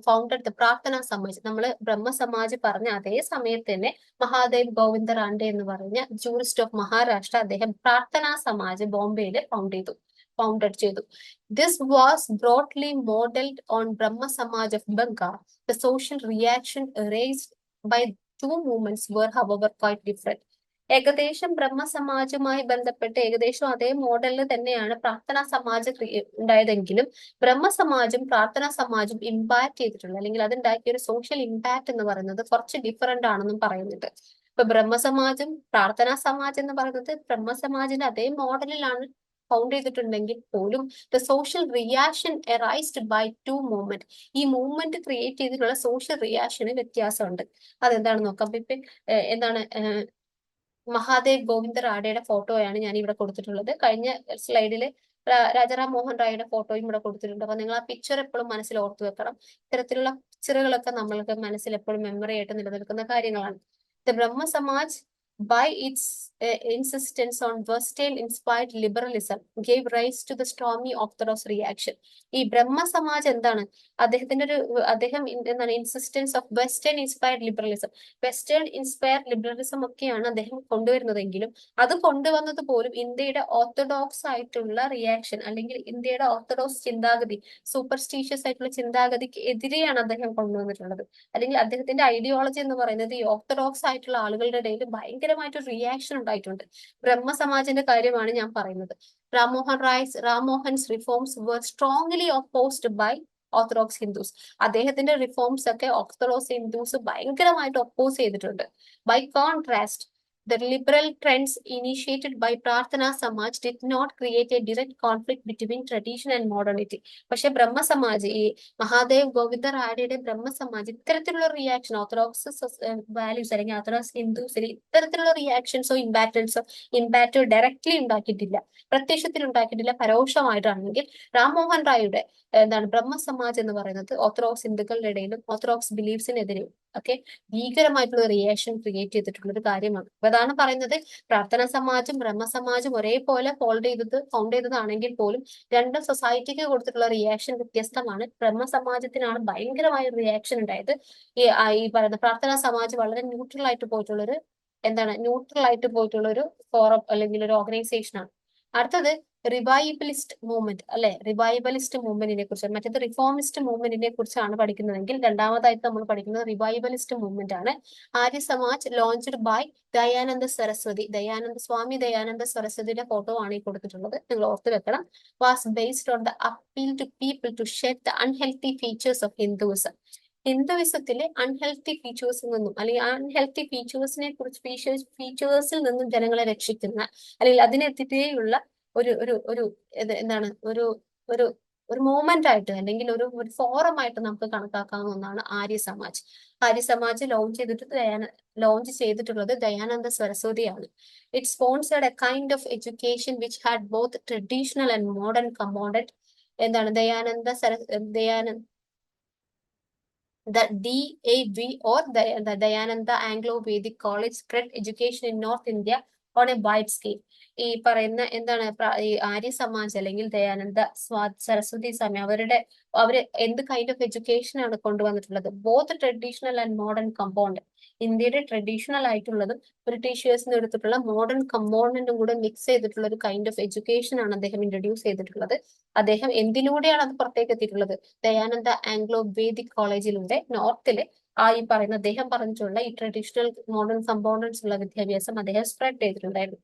founded the Prarthana Samaj. നമ്മൾ ബ്രഹ്മ സമാജ് പറഞ്ഞ അതേ സമയത്ത് തന്നെ മഹാദേവ് ഗോവിന്ദ റാൻഡെ എന്ന് പറഞ്ഞ ജൂറിസ്റ്റ് ഓഫ് മഹാരാഷ്ട്ര അദ്ദേഹം പ്രാർത്ഥന സമാജ് ബോംബെയിൽ ഫൗണ്ട് ചെയ്തു. ഫൗണ്ടഡ് ചെയ്തു. This was broadly modelled on Brahma Samaj of Bengal the social reaction raised by two movements were however quite different ഏകദേശം ബ്രഹ്മ സമാജുമായി ബന്ധപ്പെട്ട് ഏകദേശം അതേ മോഡലിൽ തന്നെയാണ് പ്രാർത്ഥനാ സമാജ് ഉണ്ടായതെങ്കിലും ബ്രഹ്മ സമാജും പ്രാർത്ഥനാ സമാജും ഇമ്പാക്ട് ചെയ്തിട്ടുള്ള അല്ലെങ്കിൽ അതുണ്ടാക്കിയ ഒരു സോഷ്യൽ ഇമ്പാക്ട് എന്ന് പറയുന്നത് കുറച്ച് ഡിഫറെന്റ് ആണെന്നും പറയുന്നുണ്ട്. ഇപ്പൊ ബ്രഹ്മസമാജും പ്രാർത്ഥനാ സമാജം എന്ന് പറയുന്നത് ബ്രഹ്മസമാജിന്റെ അതേ മോഡലിലാണ് ഫൗണ്ട് ചെയ്തിട്ടുണ്ടെങ്കിൽ പോലും the social reaction arised by two movement ഈ മൂവ്മെന്റ് ക്രിയേറ്റ് ചെയ്തിട്ടുള്ള സോഷ്യൽ റിയാക്ഷന് വ്യത്യാസമുണ്ട്. അതെന്താണ് നോക്കാം ഇപ്പൊ എന്താണ് മഹാദേവ് ഗോവിന്ദ റാഡയുടെ ഫോട്ടോയാണ് ഞാൻ ഇവിടെ കൊടുത്തിട്ടുള്ളത്. കഴിഞ്ഞ സ്ലൈഡിൽ രാജാറാം മോഹൻ റായിയുടെ ഫോട്ടോയും ഇവിടെ കൊടുത്തിട്ടുണ്ട്. അപ്പൊ നിങ്ങൾ ആ പിക്ചർ എപ്പോഴും മനസ്സിൽ ഓർത്തു വെക്കണം. ഇത്തരത്തിലുള്ള പിക്ചറുകളൊക്കെ നമ്മൾക്ക് മനസ്സിൽ എപ്പോഴും മെമ്മറി ആയിട്ട് നിലനിൽക്കുന്ന കാര്യങ്ങളാണ്. The Brahmo Samaj by its uh, insistence on versatile inspired liberalism, gave rise to the stormy orthodox reaction. ഈ ബ്രഹ്മ സമാജം എന്താണ്? അദ്ദേഹത്തിന്റെ ഒരു അദ്ദേഹം എന്താണ്? Insistence of western inspired liberalism western inspired liberalism ഒക്കെയാണ് അദ്ദേഹം കൊണ്ടുവരുന്നതെങ്കിലും അത് കൊണ്ടുവന്നത് പോലും ഇന്ത്യയുടെ ഓർത്തഡോക്സ് ആയിട്ടുള്ള റിയാക്ഷൻ അല്ലെങ്കിൽ ഇന്ത്യയുടെ ഓർത്തഡോക്സ് ചിന്താഗതി സൂപ്പർസ്റ്റീഷ്യസ് ആയിട്ടുള്ള ചിന്താഗതിക്ക് എതിരെയാണ് അദ്ദേഹം കൊണ്ടുവന്നിട്ടുള്ളത്. അല്ലെങ്കിൽ അദ്ദേഹത്തിന്റെ ഐഡിയോളജി എന്ന് പറയുന്നത് ഈ ഓർത്തഡോക്സ് ആയിട്ടുള്ള ആളുകളുടെ ഇടയിൽ ഭയങ്കരമായിട്ടൊരു റിയാക്ഷൻ ഉണ്ടായിട്ടുണ്ട്. ബ്രഹ്മസമാജിന്റെ കാര്യമാണ് ഞാൻ പറയുന്നത്. Rammohan Roy's Rammohan's reforms were strongly opposed by orthodox Hindus അദ്ദേഹത്തിന്റെ റിഫോംസ് ഒക്കെ ഓർത്തഡോക്സ് ഹിന്ദുസ് ഭയങ്കരമായിട്ട് ഒപ്പോസ് ചെയ്തിട്ടുണ്ട്. By contrast The liberal trends initiated by Prarthana Samaj did not create a direct conflict between tradition and modernity. പക്ഷെ ബ്രഹ്മസമാജ് ഈ മഹാദേവ് ഗോവിന്ദ റാഡിയുടെ ബ്രഹ്മസമാജ് ഇത്തരത്തിലുള്ള reaction orthodox values അല്ലെങ്കിൽ orthodox ഹിന്ദുസിൽ ഇത്തരത്തിലുള്ള റിയാക്ഷൻസോ ഇമ്പാക്റ്റൻസോ ഇമ്പാക്റ്റോ ഡയറക്ട്ലി ഉണ്ടാക്കിയിട്ടില്ല പ്രത്യക്ഷത്തിൽ ഉണ്ടാക്കിയിട്ടില്ല പരോക്ഷമായിട്ടാണെങ്കിൽ രാംമോഹൻ റായിയുടെ എന്താണ് ബ്രഹ്മസമാജ് എന്ന് പറയുന്നത് ഓർത്തഡോക്സ് ഹിന്ദുക്കളുടെ ഇടയിലും ഓർത്തഡോക്സ് ബിലീഫ്സിനെതിരെയും ഒക്കെ ഭീകരമായിട്ടുള്ള റിയാക്ഷൻ ക്രിയേറ്റ് ചെയ്തിട്ടുള്ള ഒരു കാര്യമാണ്. അപ്പൊ അതാണ് പറയുന്നത്. പ്രാർത്ഥന സമാജും ബ്രഹ്മസമാജും ഒരേപോലെ ഫോൾഡ് ചെയ്തത് ഫൗണ്ട് ചെയ്തതാണെങ്കിൽ പോലും രണ്ട് സൊസൈറ്റിക്ക് കൊടുത്തിട്ടുള്ള റിയാക്ഷൻ വ്യത്യസ്തമാണ്. ബ്രഹ്മസമാജത്തിനാണ് ഭയങ്കരമായ റിയാക്ഷൻ ഉണ്ടായത്. ഈ ഈ പറയുന്ന പ്രാർത്ഥനാ സമാജം വളരെ ന്യൂട്രൽ ആയിട്ട് പോയിട്ടുള്ളൊരു എന്താണ് ന്യൂട്രൽ ആയിട്ട് പോയിട്ടുള്ള ഒരു ഫോറം അല്ലെങ്കിൽ ഒരു ഓർഗനൈസേഷൻ ആണ്. അടുത്തത് റിവൈബലിസ്റ്റ് മൂവ്മെന്റ് അല്ലെ? റിവൈബലിസ്റ്റ് മൂവ്മെന്റിനെ കുറിച്ച് മറ്റേത് റിഫോമിസ്റ്റ് മൂവ്മെന്റിനെ കുറിച്ചാണ് പഠിക്കുന്നതെങ്കിൽ രണ്ടാമതായിട്ട് നമ്മൾ പഠിക്കുന്നത് റിവൈബലിസ്റ്റ് മൂവ്മെന്റ് ആണ്. Arya Samaj launched by Dayananda Saraswati. Dayananda Swami Dayananda സരസ്വതിയുടെ ഫോട്ടോ ആണ് ഈ കൊടുത്തിട്ടുള്ളത്. നിങ്ങൾ ഓർത്ത് വെക്കണം. Was based on the appeal to people to shed the unhealthy features of Hinduism ഹിന്ദുവിസത്തിലെ unhealthy ഫീച്ചേഴ്സിൽ നിന്നും അല്ലെങ്കിൽ അൺഹെൽത്തി ഫീച്ചേഴ്സിനെ കുറിച്ച് ഫീച്ചേഴ്സ് ഫീച്ചേഴ്സിൽ നിന്നും ജനങ്ങളെ രക്ഷിക്കുന്ന അല്ലെങ്കിൽ അതിനെതിരെയുള്ള ഒരു ഒരു ഒരു എന്താണ്? ഒരു ഒരു ഒരു മൂവ്മെന്റ് ആയിട്ട് അല്ലെങ്കിൽ ഒരു ഒരു ഫോറം ആയിട്ട് നമുക്ക് കണക്കാക്കാവുന്ന ഒന്നാണ് ആര്യ സമാജ്. ആര്യ സമാജ് ലോഞ്ച് ചെയ്തിട്ട് ദയാന ലോഞ്ച് ചെയ്തിട്ടുള്ളത് Dayananda സരസ്വതിയാണ്. It sponsored a kind of education which had both traditional and modern compounded എന്താണ്? Dayananda Dayananda The DAV or the, the Dayananda Anglo-Vedic College spread education in North India on a wide scale. ഈ പറയുന്ന എന്താണ്? ഈ ആര്യ സമാജ് അല്ലെങ്കിൽ ദയാനന്ദ സ്വാ സരസ്വതി സ്വാമി അവരുടെ അവർ എന്ത് kind of education ആണ് കൊണ്ടുവന്നിട്ടുള്ളത്? Both traditional and modern compound ഇന്ത്യയുടെ ട്രഡീഷണൽ ആയിട്ടുള്ളതും ബ്രിട്ടീഷേഴ്സിന് എടുത്തിട്ടുള്ള മോഡേൺ കമ്പോണന്റും കൂടെ മിക്സ് ചെയ്തിട്ടുള്ള ഒരു കൈൻഡ് ഓഫ് എഡ്യൂക്കേഷൻ ആണ് അദ്ദേഹം ഇൻട്രൊഡ്യൂസ് ചെയ്തിട്ടുള്ളത്. അദ്ദേഹം എന്തിലൂടെയാണ് അത് പുറത്തേക്ക് എത്തിയിട്ടുള്ളത്? ദയാനന്ദ ആംഗ്ലോ വേദിക് കോളേജിലൂടെ നോർത്തിലെ ആ ഈ പറയുന്ന അദ്ദേഹം പറഞ്ഞിട്ടുള്ള ഈ ട്രഡീഷണൽ മോഡേൺ കമ്പോണൻസ് ഉള്ള വിദ്യാഭ്യാസം അദ്ദേഹം സ്പ്രെഡ് ചെയ്തിട്ടുണ്ടായിരുന്നു.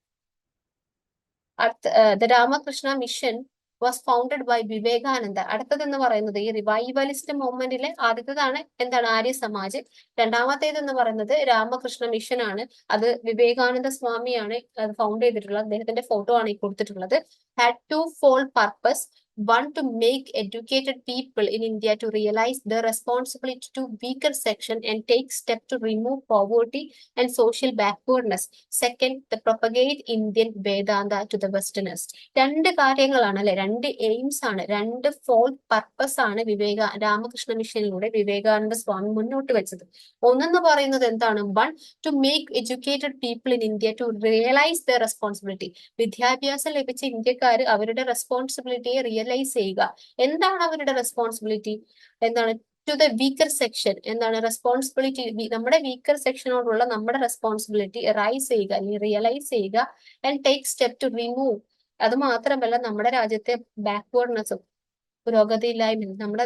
The Ramakrishna mission was founded by Vivekananda. അടുത്തതെന്ന് പറയുന്നത് ഈ റിവൈവലിസ്റ്റ് മൂവ്മെന്റിലെ ആദ്യത്തേതാണ് എന്താണ്? ആര്യ സമാജ് രണ്ടാമത്തേത് എന്ന് പറയുന്നത് രാമകൃഷ്ണ മിഷൻ ആണ്. അത് വിവേകാനന്ദ സ്വാമിയാണ് അത് ഫൗണ്ട് ചെയ്തിട്ടുള്ളത് അദ്ദേഹത്തിന്റെ ഫോട്ടോ ആണ് ഈ കൊടുത്തിട്ടുള്ളത്. Had two fold purpose one to make educated people in India to realize the responsibility to weaker section and take step to remove poverty and social backwardness. Second, the propagate Indian Vedanta to the Westerners. രണ്ട് കാര്യങ്ങളാണ് അല്ലെ രണ്ട് AIIMS ആണ് രണ്ട് fall purpose ആണ് വിവേക രാമകൃഷ്ണ മിഷനിലൂടെ വിവേകാനന്ദ സ്വാമി മുന്നോട്ട് വെച്ചത് ഒന്നെന്ന് പറയുന്നത് എന്താണ് one to make educated people in India to realise the responsibility വിദ്യാഭ്യാസം ലഭിച്ച ഇന്ത്യക്കാർ അവരുടെ റെസ്പോൺസിബിലിറ്റിയെ റിയൽ റിയലൈസ് ചെയ്യുക. എന്താണ് അവരുടെ റെസ്പോൺസിബിലിറ്റി എന്താണ്? ടു ദ വീക്കർ സെക്ഷൻ എന്താണ് റെസ്പോൺസിബിലിറ്റി നമ്മുടെ വീക്കർ സെക്ഷനോടുള്ള നമ്മുടെ റെസ്പോൺസിബിലിറ്റി റൈസ് ചെയ്യുക അല്ലെങ്കിൽ റിയലൈസ് ചെയ്യുക and take step to remove അത് മാത്രമല്ല നമ്മുടെ രാജ്യത്തെ ബാക്ക്വേർഡ്നെസ്സും പുരോഗതിയില്ലായ്മ നമ്മുടെ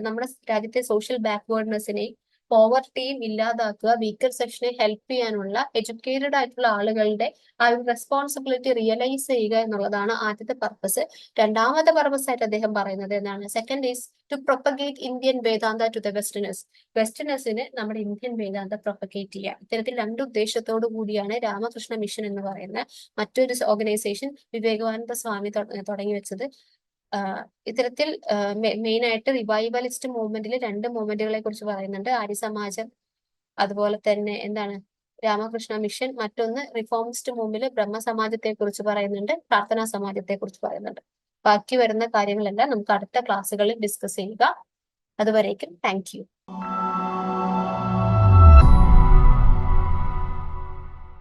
നമ്മുടെ രാജ്യത്തെ സോഷ്യൽ ബാക്ക്വേർഡ്നെസ്സിനെ പോവർട്ടിയും ഇല്ലാതാക്കുക വീക്കർ സെക്ഷനെ ഹെൽപ്പ് ചെയ്യാനുള്ള എഡ്യൂക്കേറ്റഡ് ആയിട്ടുള്ള ആളുകളുടെ ആ ഒരു റെസ്പോൺസിബിലിറ്റി റിയലൈസ് ചെയ്യുക എന്നുള്ളതാണ് ആദ്യത്തെ പർപ്പസ് രണ്ടാമത്തെ പർപ്പസ് ആയിട്ട് അദ്ദേഹം പറയുന്നത് എന്താണ്? Second is to propagate Indian Vedanta to the westerners വെസ്റ്റേണേഴ്സിന് നമ്മുടെ ഇന്ത്യൻ വേദാന്ത പ്രൊപ്പഗേറ്റ് ചെയ്യുക. ഇത്തരത്തിൽ രണ്ട് ഉദ്ദേശത്തോടു കൂടിയാണ് രാമകൃഷ്ണ മിഷൻ എന്ന് പറയുന്ന മറ്റൊരു ഓർഗനൈസേഷൻ വിവേകാനന്ദ സ്വാമി തുടങ്ങി വെച്ചത്. ഇത്തരത്തിൽ മെയിൻ ആയിട്ട് റിവൈവലിസ്റ്റ് മൂവ്മെന്റിൽ രണ്ട് മൂവ്മെന്റുകളെ കുറിച്ച് പറയുന്നുണ്ട്. ആര്യ സമാജം അതുപോലെ തന്നെ എന്താണ് രാമകൃഷ്ണ മിഷൻ മറ്റൊന്ന് റിഫോമിസ്റ്റ് മൂവ്മെന്റിൽ ബ്രഹ്മസമാജത്തെ കുറിച്ച് പറയുന്നുണ്ട് പ്രാർത്ഥനാ സമാജത്തെ കുറിച്ച് പറയുന്നുണ്ട്. ബാക്കി വരുന്ന കാര്യങ്ങളെല്ലാം നമുക്ക് അടുത്ത ക്ലാസ്സുകളിൽ ഡിസ്കസ് ചെയ്യുക. അതുവരേക്കും താങ്ക് യു